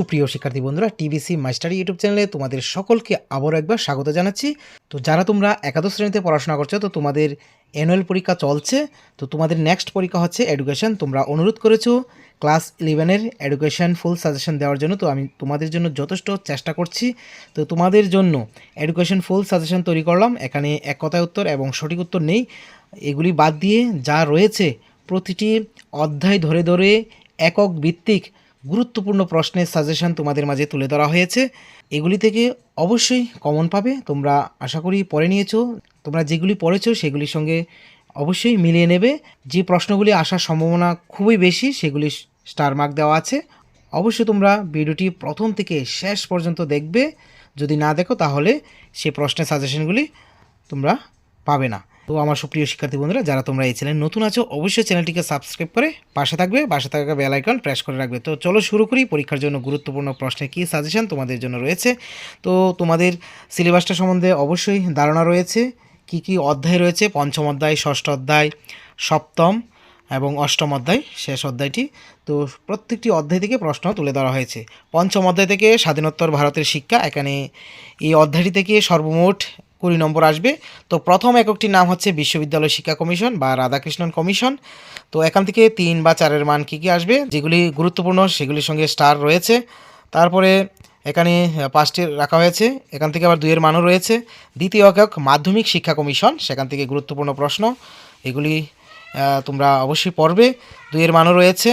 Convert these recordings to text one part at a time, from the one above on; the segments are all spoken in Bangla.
সুপ্রিয় শিক্ষার্থী বন্ধুরা টিবিসি মাস্টারি ইউটিউব চ্যানেলে তোমাদের সকলকে আবারও একবার স্বাগত জানাচ্ছি। তো যারা তোমরা একাদশ শ্রেণীতে পড়াশোনা করছ, তো তোমাদের অ্যানুয়াল পরীক্ষা চলছে। তো তোমাদের নেক্সট পরীক্ষা হচ্ছে এডুকেশন তোমরা অনুরোধ করেছ ক্লাস ইলেভেনের এডুকেশন ফুল সাজেশন দেওয়ার জন্য। তো আমি তোমাদের জন্য যথেষ্ট চেষ্টা করছি। তো তোমাদের জন্য এডুকেশন ফুল সাজেশন তৈরি করলাম। এখানে এক কথায় উত্তর এবং সঠিক উত্তর নেই। এগুলি বাদ দিয়ে যা রয়েছে, প্রতিটি অধ্যায় ধরে ধরে একক ভিত্তিক গুরুত্বপূর্ণ প্রশ্নের সাজেশন তোমাদের মাঝে তুলে ধরা হয়েছে। এগুলি থেকে অবশ্যই কমন পাবে। তোমরা আশা করি পড়ে নিয়েছো। তোমরা যেগুলি পড়েছো সেগুলির সঙ্গে অবশ্যই মিলিয়ে নেবে। যে প্রশ্নগুলি আসার সম্ভাবনা খুবই বেশি, সেগুলি স্টার মার্ক দেওয়া আছে। অবশ্যই তোমরা ভিডিওটি প্রথম থেকে শেষ পর্যন্ত দেখবে। যদি না দেখো তাহলে সে প্রশ্নের সাজেশনগুলি তোমরা পাবে না। তো আমার সুপ্রিয় শিক্ষার্থী বন্ধুরা, যারা তোমরা এই চ্যানেল নতুন আছো, অবশ্যই চ্যানেলটিকে সাবস্ক্রাইব করে পাশে থাকবে, পাশে থাকা বেল আইকন প্রেস করে রাখবে। তো চলো শুরু করি, পরীক্ষার জন্য গুরুত্বপূর্ণ প্রশ্নে কী সাজেশন তোমাদের জন্য রয়েছে? তো তোমাদের সিলেবাসটা সম্বন্ধে অবশ্যই ধারণা রয়েছে, কি কি অধ্যায় রয়েছে? পঞ্চম অধ্যায়, ষষ্ঠ অধ্যায়, সপ্তম এবং অষ্টম অধ্যায়, শেষ অধ্যায়টি। তো প্রত্যেকটি অধ্যায় থেকে প্রশ্ন তুলে ধরা হয়েছে। পঞ্চম অধ্যায় থেকে স্বাধীনোত্তর ভারতের শিক্ষা, এখানে এই অধ্যায়টি থেকে সর্বমোট কুড়ি নম্বর আসবে। তো প্রথম এককটির নাম হচ্ছে বিশ্ববিদ্যালয় শিক্ষা কমিশন বা রাধাকৃষ্ণন কমিশন। তো এখান থেকে তিন বা চারের মান কী কী আসবে? যেগুলি গুরুত্বপূর্ণ, সেগুলির সঙ্গে স্টার রয়েছে। তারপরে এখানে পাঁচটি রাখা হয়েছে। এখান থেকে আবার দুইয়ের মানও রয়েছে। দ্বিতীয় একক মাধ্যমিক শিক্ষা কমিশন, সেখান থেকে গুরুত্বপূর্ণ প্রশ্ন। এগুলি তোমরা অবশ্যই পড়বে। দুইয়ের মানও রয়েছে।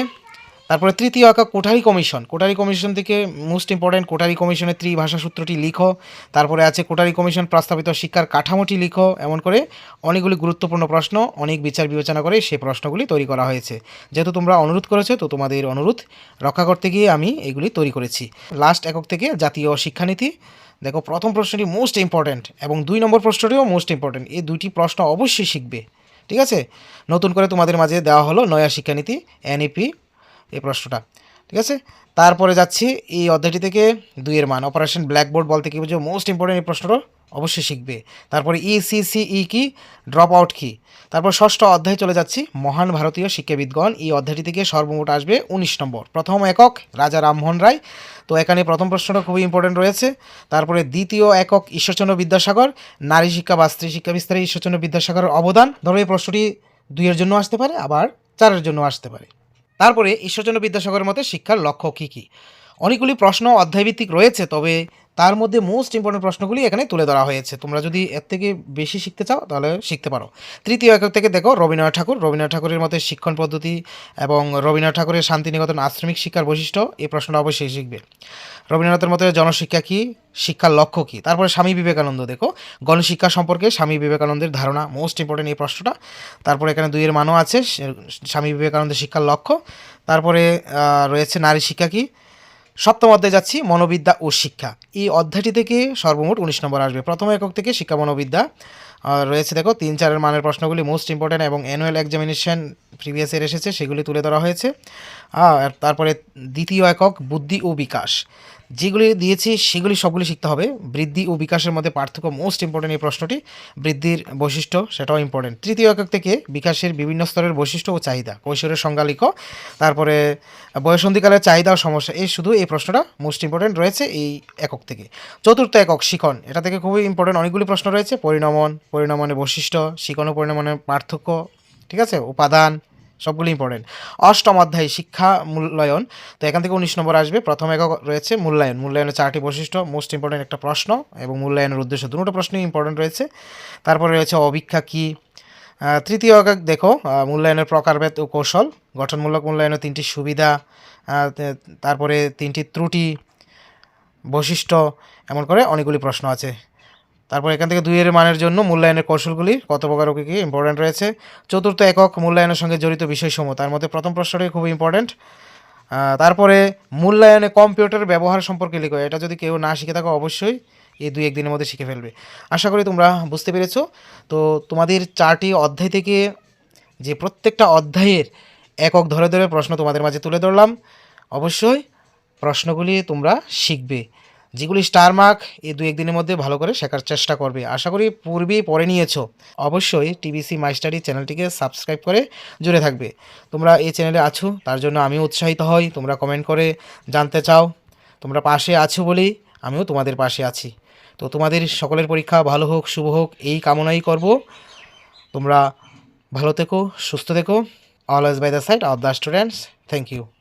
তারপরে তৃতীয় একক কোঠারি কমিশন। কোঠারি কমিশন থেকে মোস্ট ইম্পর্ট্যান্ট কোঠারি কমিশনের ত্রিভাষা সূত্রটি লিখো। তারপরে আছে কোঠারি কমিশন প্রস্তাবিত শিক্ষার কাঠামোটি লিখো। এমন করে অনেকগুলি গুরুত্বপূর্ণ প্রশ্ন, অনেক বিচার বিবেচনা করে সেই প্রশ্নগুলি তৈরি করা হয়েছে। যেহেতু তোমরা অনুরোধ করেছ, তো তোমাদের অনুরোধ রক্ষা করতে গিয়ে আমি এগুলি তৈরি করেছি। লাস্ট একক থেকে জাতীয় শিক্ষানীতি। দেখো, প্রথম প্রশ্নটি মোস্ট ইম্পর্ট্যান্ট এবং দুই নম্বর প্রশ্নটিও মোস্ট ইম্পর্ট্যান্ট এই দুইটি প্রশ্ন অবশ্যই শিখবে। ঠিক আছে? নতুন করে তোমাদের মাঝে দেওয়া হলো নয়া শিক্ষানীতি এনইপি এই প্রশ্নটা। ঠিক আছে? তারপরে যাচ্ছি এই অধ্যায়টি থেকে দুইয়ের মান। অপারেশন ব্ল্যাকবোর্ড বলতে কি বুঝো মোস্ট ইম্পর্টেন্ট এই প্রশ্নটা অবশ্যই শিখবে। তারপরে E ইসিসিই কি? ড্রপ আউট কি? তারপর ষষ্ঠ অধ্যায়ে চলে যাচ্ছি মহান ভারতীয় শিক্ষাবিদগণ। এই অধ্যায়টি থেকে সর্বমোট আসবে উনিশ নম্বর। প্রথম একক রাজা রামমোহন রায়। তো এখানে প্রথম প্রশ্নটা খুবই ইম্পর্টেন্ট রয়েছে। তারপরে দ্বিতীয় একক ঈশ্বরচন্দ্র বিদ্যাসাগর। নারী শিক্ষা বা স্ত্রী শিক্ষা বিস্তারে ঈশ্বরচন্দ্র বিদ্যাসাগরের অবদান। ধরো এই প্রশ্নটি দুইয়ের জন্য আসতে পারে, আবার চারের জন্য আসতে পারে। তারপরে ঈশ্বরচন্দ্র বিদ্যাসাগরের মতে শিক্ষার লক্ষ্য কী কী? অনেকগুলি প্রশ্ন অধ্যায়ভিত্তিক রয়েছে তবে তার মধ্যে মোস্ট ইম্পর্টেন্ট প্রশ্নগুলি এখানে তুলে ধরা হয়েছে। তোমরা যদি এর থেকে বেশি শিখতে চাও, তাহলে শিখতে পারো। তৃতীয় একক থেকে দেখো, রবীন্দ্রনাথ ঠাকুর। রবীন্দ্রনাথ ঠাকুরের মতে শিক্ষণ পদ্ধতি এবং রবীন্দ্রনাথ ঠাকুরের শান্তিনিকেতন আশ্রমিক শিক্ষার বৈশিষ্ট্য, এই প্রশ্নটা অবশ্যই শিখবে। রবীন্দ্রনাথের মতে জনশিক্ষা কী? শিক্ষার লক্ষ্য কী? তারপরে স্বামী বিবেকানন্দ, দেখো। গণশিক্ষা সম্পর্কে স্বামী বিবেকানন্দের ধারণা মোস্ট ইম্পর্টেন্ট এই প্রশ্নটা। তারপরে এখানে দুইয়ের মানও আছে স্বামী বিবেকানন্দের শিক্ষার লক্ষ্য। তারপরে রয়েছে নারী শিক্ষা কী? সপ্তম অধ্যায় যাচ্ছি, মনোবিদ্যা ও শিক্ষা। এই অধ্যায়টি থেকে সর্বমোট উনিশ নম্বর আসবে। প্রথম একক থেকে শিক্ষা, মনোবিদ্যা। রয়েছে দেখো, তিন চারের মানের প্রশ্নগুলি মোস্ট ইম্পর্ট্যান্ট এবং অ্যানুয়াল এক্সামিনেশন প্রিভিয়াস ইয়ার এসেছে, সেগুলি তুলে ধরা হয়েছে। তারপরে দ্বিতীয় একক বুদ্ধি ও বিকাশ। যেগুলি দিয়েছি, সেগুলি সবগুলি শিখতে হবে। বৃদ্ধি ও বিকাশের মধ্যে পার্থক্য মোস্ট ইম্পর্টেন্ট এই প্রশ্নটি। বৃদ্ধির বৈশিষ্ট্য, সেটাও ইম্পর্টেন্ট তৃতীয় একক থেকে বিকাশের বিভিন্ন স্তরের বৈশিষ্ট্য ও চাহিদা। কৈশোরের সংজ্ঞা লিখো। তারপরে বয়সন্ধিকালের চাহিদা ও সমস্যা, এই শুধু এই প্রশ্নটা মোস্ট ইম্পর্টেন্ট রয়েছে এই একক থেকে। চতুর্থ একক, শিখন। এটা থেকে খুবই ইম্পর্টেন্ট অনেকগুলি প্রশ্ন রয়েছে। পরিণমন, পরিণমনের বৈশিষ্ট্য, শিখন ও পরিণমনের পার্থক্য, ঠিক আছে? উপাদান সবগুলো ইম্পর্টেন্ট অষ্টম অধ্যায়, শিক্ষা মূল্যায়ন। তো এখান থেকে উনিশ নম্বর আসবে। প্রথম একক রয়েছে মূল্যায়ন। মূল্যায়নের চারটি বৈশিষ্ট্য মোস্ট ইম্পর্টেন্ট একটা প্রশ্ন এবং মূল্যায়নের উদ্দেশ্য। দুটো প্রশ্নই ইম্পর্টেন্ট রয়েছে। তারপরে রয়েছে অভিক্ষা কী? তৃতীয় একক দেখো মূল্যায়নের প্রকারভেদ ও কৌশল। গঠনমূলক মূল্যায়নের তিনটি সুবিধা তারপরে তিনটি ত্রুটি, বৈশিষ্ট্য, এমন করে অনেকগুলি প্রশ্ন আছে। তারপর এখান থেকে দুইয়ের মানের জন্য মূল্যায়নের কৌশলগুলি কত প্রকার কী কী ইম্পর্টেন্ট রয়েছে। চতুর্থ একক মূল্যায়নের সঙ্গে জড়িত বিষয়সমূহ, তার মধ্যে প্রথম প্রশ্নটি খুব ইম্পর্টেন্ট তারপরে মূল্যায়নে কম্পিউটার ব্যবহার সম্পর্কে লিখো, এটা যদি কেউ না শিখে থাকো অবশ্যই এই দুই একদিনের মধ্যে শিখে ফেলবে। আশা করি তোমরা বুঝতে পেরেছ। তো তোমাদের চারটি অধ্যায় থেকে যে প্রত্যেকটা অধ্যায়ের একক ধরে ধরে প্রশ্ন তোমাদের মাঝে তুলে ধরলাম। অবশ্যই প্রশ্নগুলি তোমরা শিখবে। যেগুলি স্টার মার্ক এই দু একদিনের মধ্যে ভালো করে শেখার চেষ্টা করবে। আশা করি পূর্বেই পড়ে নিয়েছো। অবশ্যই টিবিসি মাইস্টারি চ্যানেলটিকে সাবস্ক্রাইব করে জুড়ে থাকবে। তোমরা এই চ্যানেলে আছো, তার জন্য আমিও উৎসাহিত হই। তোমরা কমেন্ট করে জানতে চাও। তোমরা পাশে আছো বলেই আমিও তোমাদের পাশে আছি। তো তোমাদের সকলের পরীক্ষা ভালো হোক, শুভ হোক, এই কামনাই করব। তোমরা ভালো থেকো, সুস্থ থেকো। Always by the side of the students thank you